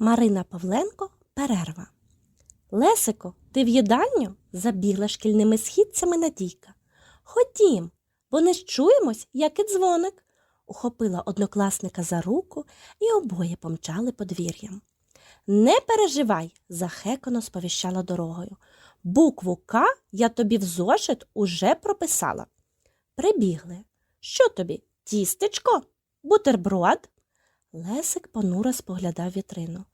Марина Павленко Перерва. Лесико, ти в їдальню? забігла шкільними східцями Надійка. Ходім, бо не чуємось, як і дзвоник. Ухопила однокласника за руку і обоє помчали подвір'ям. Не переживай, захекано сповіщала дорогою. Букву К я тобі в зошит уже прописала. Прибігли. Що тобі? Тістечко? Бутерброд? Лесик понуро споглядав вітрину.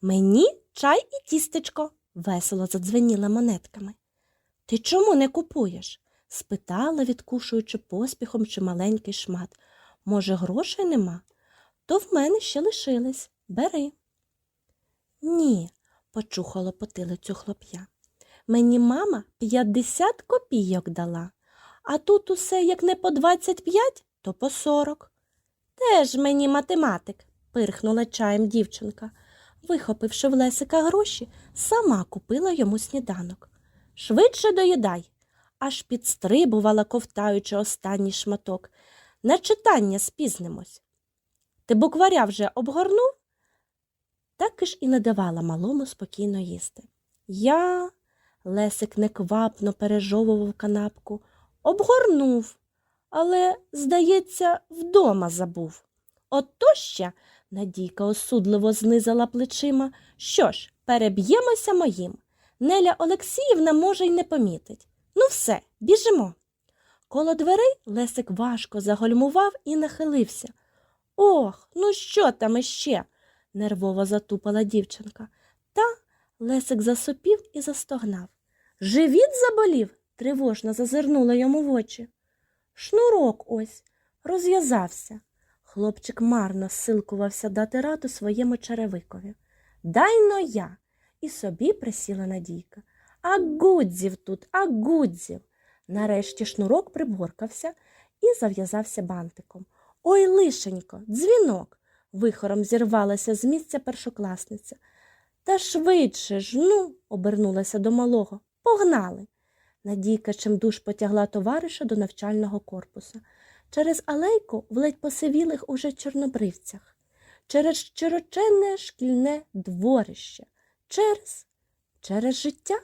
Мені чай і тістечко, весело задзвеніла монетками. Ти чому не купуєш? спитала, відкушуючи поспіхом чималенький шмат. Може, грошей нема? То в мене ще лишились. Бери. Ні, почухало потилицю хлоп'я. Мені мама 50 копійок дала, а тут усе як не по 25, то по 40. Теж мені математик, пирхнула чаєм дівчинка. Вихопивши в Лесика гроші, сама купила йому сніданок. Швидше доїдай, аж підстрибувала, ковтаючи останній шматок. На читання спізнимось. Ти букваря вже обгорнув? Так ж і не давала малому спокійно їсти. Я, Лесик неквапно пережовував канапку, обгорнув, але, здається, вдома забув. Ото ще, Надійка осудливо знизала плечима. Що ж, переб'ємося моїм. Неля Олексіївна може й не помітить. Ну все, біжимо. Коло дверей Лесик важко загольмував і нахилився. Ох, ну що там іще? нервово затупала дівчинка. Та Лесик засопів і застогнав. Живіт заболів? тривожно зазирнула йому в очі. Шнурок ось розв'язався. Хлопчик марно силкувався дати раду своєму черевикові. Дай но я. І собі присіла Надійка. А гудзів тут, а гудзів. Нарешті шнурок приборкався і зав'язався бантиком. Ой, лишенько, дзвінок. вихором зірвалася з місця першокласниця. Та швидше ж, ну, обернулася до малого. Погнали. Надійка чимдуж потягла товариша до навчального корпусу. Через алейку в ледь посивілих уже чорнобривцях, через широченне шкільне дворище, через, через життя.